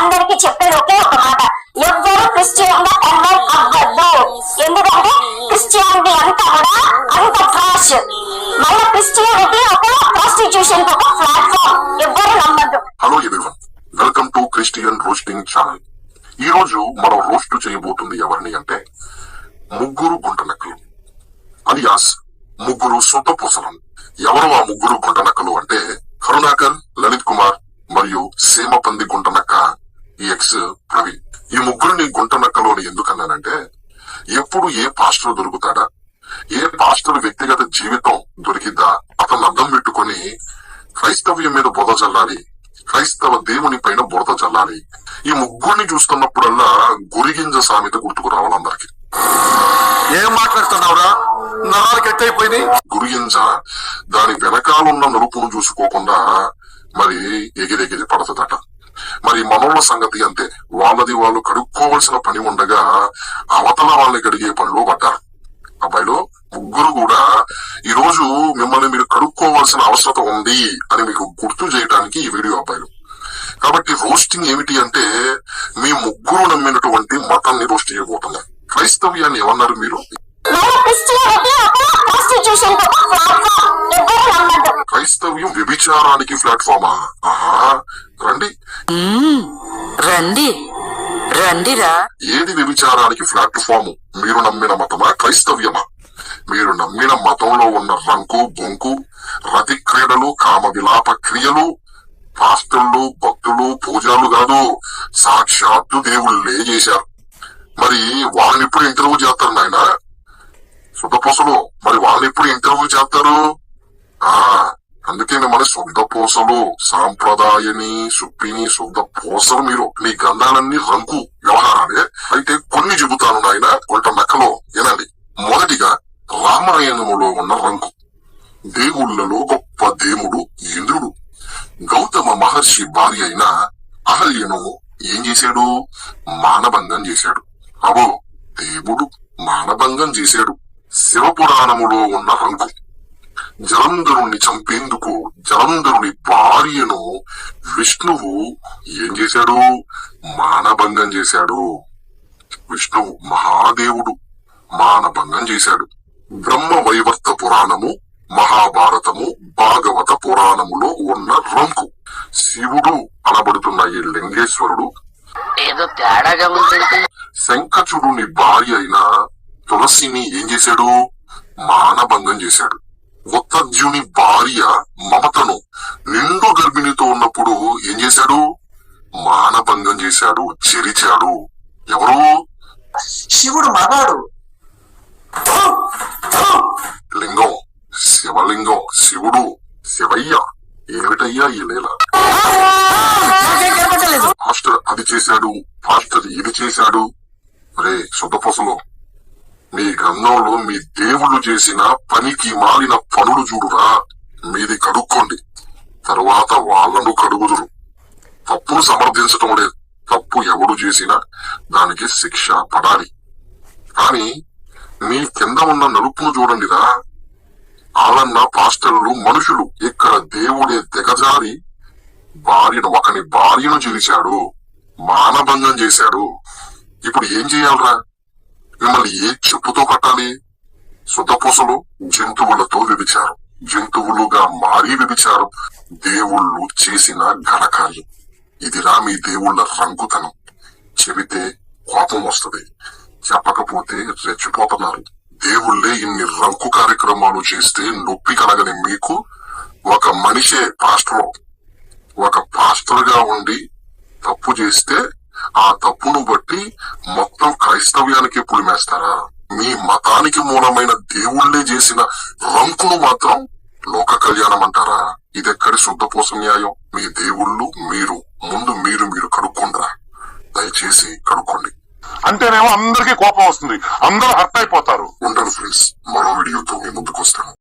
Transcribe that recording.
అందరికి చెప్పేది ఒకే ఒక మాట. ఎవ్వరు క్రిస్టియన్గా కన్వర్ట్ అవ్వద్దు. ఎందుకంటే క్రిస్టియానిటీ అంతా కూడా అంత ఫ్లాష్ మళ్ళీ క్రిస్టియానిటీ ఒక ప్రాస్టిట్యూషన్ ఒక ప్లాట్ఫామ్ ఎవ్వరు నమ్మద్దు. Hello everyone welcome to Christian roasting channel ఈ రోజు మనం రోస్ట్ చేయబోతుంది ఎవరిని అంటే ముగ్గురు గుంటనక్కలు. అలియాస్ ముగ్గురు సొంత పూసలం ఎవరు ఆ ముగ్గురు గుంటనక్కలు అంటే కరుణాకర్ లలిత్ కుమార్ మరియు సీమపంది గుంటనక్క ఈ ఎక్స్ ప్రవీణ్. ఈ ముగ్గురిని గుంటనక్కలు అని ఎందుకన్నానంటే ఎప్పుడు ఏ పాస్టర్ దొరుకుతాడా? ఏ పాస్టర్ వ్యక్తిగత జీవితం దొరికిద్దా? అతను అద్దం పెట్టుకొని క్రైస్తవ్యం మీద బురద చల్లాలి క్రైస్తవ దేవుని పైన బురద చల్లాలి. ఈ ముగ్గురిని చూస్తున్నప్పుడల్లా గురిగింజ సామెత గుర్తుకు రావాలందరికి. ఏం మాట్లాడుతున్నావురా? నరాలు కట్టయిపోయినాయి. గురిగింజ దాని వెనకాలన్న నలుపును చూసుకోకుండా మరి ఎగిరెగిరి పడుతుందట. మరి మనోళ్ళ సంగతి అంతే. వాళ్ళది వాళ్ళు కడుక్కోవలసిన పని ఉండగా అవతల వాళ్ళని గడిగే పనిలో పడ్డారు. అబ్బాయిలో ముగ్గురు కూడా ఈ రోజు మిమ్మల్ని మీరు కడుక్కోవాల్సిన అవసరం ఉంది అని మీకు గుర్తు చేయడానికి ఈ వీడియో అబ్బాయిలు. కాబట్టి రోస్టింగ్ ఏమిటి అంటే మీ ముగ్గురు నమ్మినటువంటి మతాన్ని రోస్ట్ చేయబోతున్నారు. క్రైస్తవ్యాన్ని ఏమన్నారు మీరు? క్రైస్తవ్యం వ్యభిచారానికి ప్లాట్ఫామా రండి. రండి. రండిరా. ఏది వ్యభిచారానికి ప్లాట్ఫామ్? మీరు నమ్మిన మతమా? క్రైస్తవ్యమా? మీరు నమ్మిన మతంలో ఉన్న రంకు బొంకు రతి క్రీడలు కామ విలాప క్రియలు పాస్టర్లు భక్తులు పూజలు కాదు సాక్షాత్తు దేవుళ్ళే చేశారు. మరి వాళ్ళని ఎప్పుడు ఇంటర్వ్యూ చేస్తారు నాయన? శుద్ధపూసలు మరి వాళ్ళు ఎప్పుడు ఇంటర్వ్యూ చేస్తారు? ఆ అందుకే మన సొంత పూసలు సాంప్రదాయని సుప్పిని సొంత పూసలు మీరు. మీ గంధాలన్నీ రంకు వ్యవహారాలే. అయితే కొన్ని చెబుతాను నాయన కొంత నక్కలో వినండి. మొదటిగా రామాయణములో ఉన్న రంకు దేవుళ్ళలో గొప్ప దేవుడు ఇంద్రుడు. గౌతమ మహర్షి భార్య అయిన అహల్యను ఏం చేశాడు? మానభంగం చేశాడు. అవో దేవుడు మానభంగం చేశాడు. శివపురాణములో ఉన్న రంకు జలంధరుణ్ణి చంపేందుకు జలంధరుని భార్యను విష్ణువు ఏం చేశాడు? మానభంగం చేశాడు. విష్ణువు మహాదేవుడు. మానభంగం చేశాడు. బ్రహ్మ వైవర్త పురాణము మహాభారతము భాగవత పురాణములో ఉన్న రంకు శివుడు అనబడుతున్న ఈ లింగేశ్వరుడు ఏదో తేడాగా ఉందంటే శంఖచుడుని భార్య అయిన తులసిని ఏం చేశాడు? మానభంగం చేశాడు. ఉత్తర్జుని భార్య మమతను నిండు గర్భిణితో ఉన్నప్పుడు ఏం చేశాడు? మానభంగం చేశాడు చెరిచాడు. ఎవరు? శివుడు మగాడు. లింగం శివలింగం శివుడు శివయ్య. ఏమిటయ్యా ఈ లీల? పాస్టర్ అది చేశాడు పాస్టర్ ఇది చేశాడు. రే శుద్ధపొసలు మీ గ్రంథంలో మీ దేవుళ్ళు చేసిన పనికి మాలిన పనులు చూడురా. మీది కడుక్కోండి. తరువాత వాళ్ళను కడుగుదురు. తప్పును సమర్థించటం లేదు. తప్పు ఎవడు చేసినా దానికి శిక్ష పడాలి. కానీ మీ కింద ఉన్న నలుపును చూడండిరా. ఆలన్న పాస్టర్లు మనుషులు ఇక్కడ దేవుడే దిగజారి భార్యను ఒకని భార్యను చేశాడు మానభంగం చేశాడు. ఇప్పుడు ఏం చేయాలరా? మిమ్మల్ని ఏ చెప్పుతో కట్టాలి సుతపూసలు జంతువులతో విభిచారు. జంతువులుగా మారి విభిచారు. దేవుళ్ళు చేసిన ఘనకార్యం. ఇది మీ దేవుళ్ళ రంగుతనం. చెబితే కోపం వస్తుంది. చెప్పకపోతే రెచ్చిపోతున్నారు. దేవుళ్ళే ఇన్ని రంకు కార్యక్రమాలు చేస్తే నొప్పి కలగని మీకు ఒక మనిషే పాస్టర్. ఒక పాస్టర్గా ఉండి తప్పు చేస్తే ఆ తప్పును బట్టి మొత్తం క్రైస్తవ్యానికి పులిమేస్తారా మీ మతానికి మూలమైన దేవుళ్ళే చేసిన రంకును మాత్రం లోక కళ్యాణం అంటారా? ఇదెక్కడి శుద్ధపోస న్యాయం? మీ దేవుళ్ళు మీరు ముందు మీరు మీరు కడుక్కోండిరా. దయచేసి కడుక్కోండి. అంటేనేమో అందరికీ కోపం వస్తుంది. అందరూ హర్ట్ అయిపోతారు. ఉండను ఫ్రెండ్స్. మరో వీడియోతో మీ ముందుకు వస్తాను.